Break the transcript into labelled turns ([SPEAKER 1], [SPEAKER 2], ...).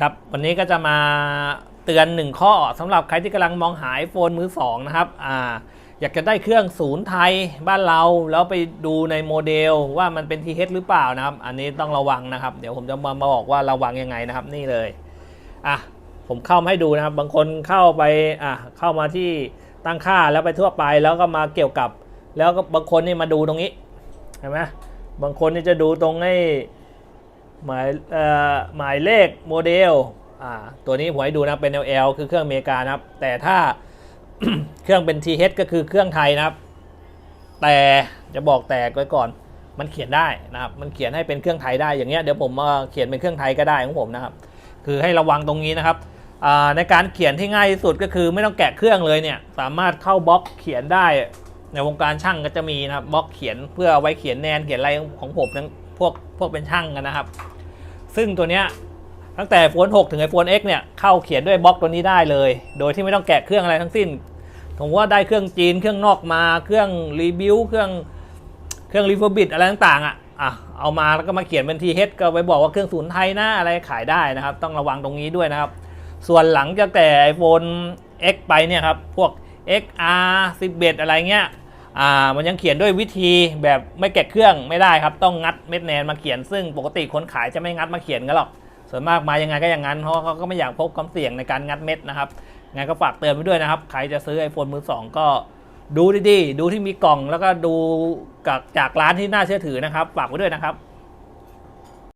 [SPEAKER 1] ครับวันนี้ก็จะมาเตือนหนึ่งข้อสำหรับใครที่กำลังมองหา iPhone มือสองนะครับอ่าอยากจะได้เครื่องศูนย์ไทยบ้านเรา แล้วไปดูในโมเดลว่ามันเป็น TH หรือเปล่านะครับ อันนี้ต้องระวังนะครับ เดี๋ยวผมจะมามาบอกว่าระวังยังไงนะครับนี่เลยอะผมเข้ามาให้ดูนะครับ บางคนเข้าไปอะเข้ามาที่ตั้งค่าแล้วไปทั่วไปแล้วก็มาเกี่ยวกับ แล้วก็บางคนนี่มาดูตรงนี้เห็นไหมบางคนนี่จะดูตรงไอ้ หมายเอ่อหมายเลขโมเดลตัวนี้ผมให้ดูนะเป็น LL คือเครื่องอเมริกานะครับ แต่ถ้าเครื่องเป็น TH ก็คือเครื่องไทยนะครับ แต่จะบอกแตกไว้ก่อน มันเขียนได้นะครับ มันเขียนให้เป็นเครื่องไทยได้อย่างเงี้ยเดี๋ยวผมมาเขียนเป็นเครื่องไทยก็ได้ของผมนะครับ คือให้ระวังตรงนี้นะครับในการเขียนที่ง่ายที่สุดก็คือไม่ต้องแกะเครื่องเลยเนี่ยสามารถเข้าบล็อกเขียนได้ในวงการช่างก็จะมีนะครับบล็อกเขียนเพื่อเอาไว้เขียนแนนเขียนอะไรของผมนั้น พวกพวกเป็นช่างกันนะครับ ซึ่งตัวเนี้ยตั้งแต่ iPhone 6ถึง iPhone X เนี่ยเข้าเขียนด้วยบล็อกตัวนี้ได้เลย โดยที่ไม่ต้องแกะเครื่องอะไรทั้งสิ้น ผมว่าได้เครื่องจีนเครื่องนอกมาเครื่องรีบิวเครื่องเครื่องรีเฟอร์บิดอะไรต่างๆอะอะเอามาแล้วก็มาเขียนเป็น TH ก็ไว้บอกว่าเครื่องศูนย์ไทยนะอะไรขายได้นะครับ ต้องระวังตรงนี้ด้วยนะครับ ส่วนหลังจากแต่ iPhone X ไปเนี่ยครับพวก XR 11 อะไรเงี้ย อ่ามันยังเขียนด้วยวิธีแบบไม่แกะเครื่องไม่ได้ครับ ต้องงัดเม็ดแนนมาเขียน ซึ่งปกติคนขายจะไม่งัดมาเขียนกันหรอก ส่วนมากมายังไงก็อย่างนั้นเพราะเขาก็ไม่อยากพบความเสี่ยงในการงัดเม็ดนะครับงั้นก็ฝากเตือนไปด้วยนะครับ ใครจะซื้อ iPhone มือสองก็ดูดีๆ ดูที่มีกล่องแล้วก็ดูจากจากร้านที่น่าเชื่อถือนะครับ ฝากไว้ด้วยนะครับ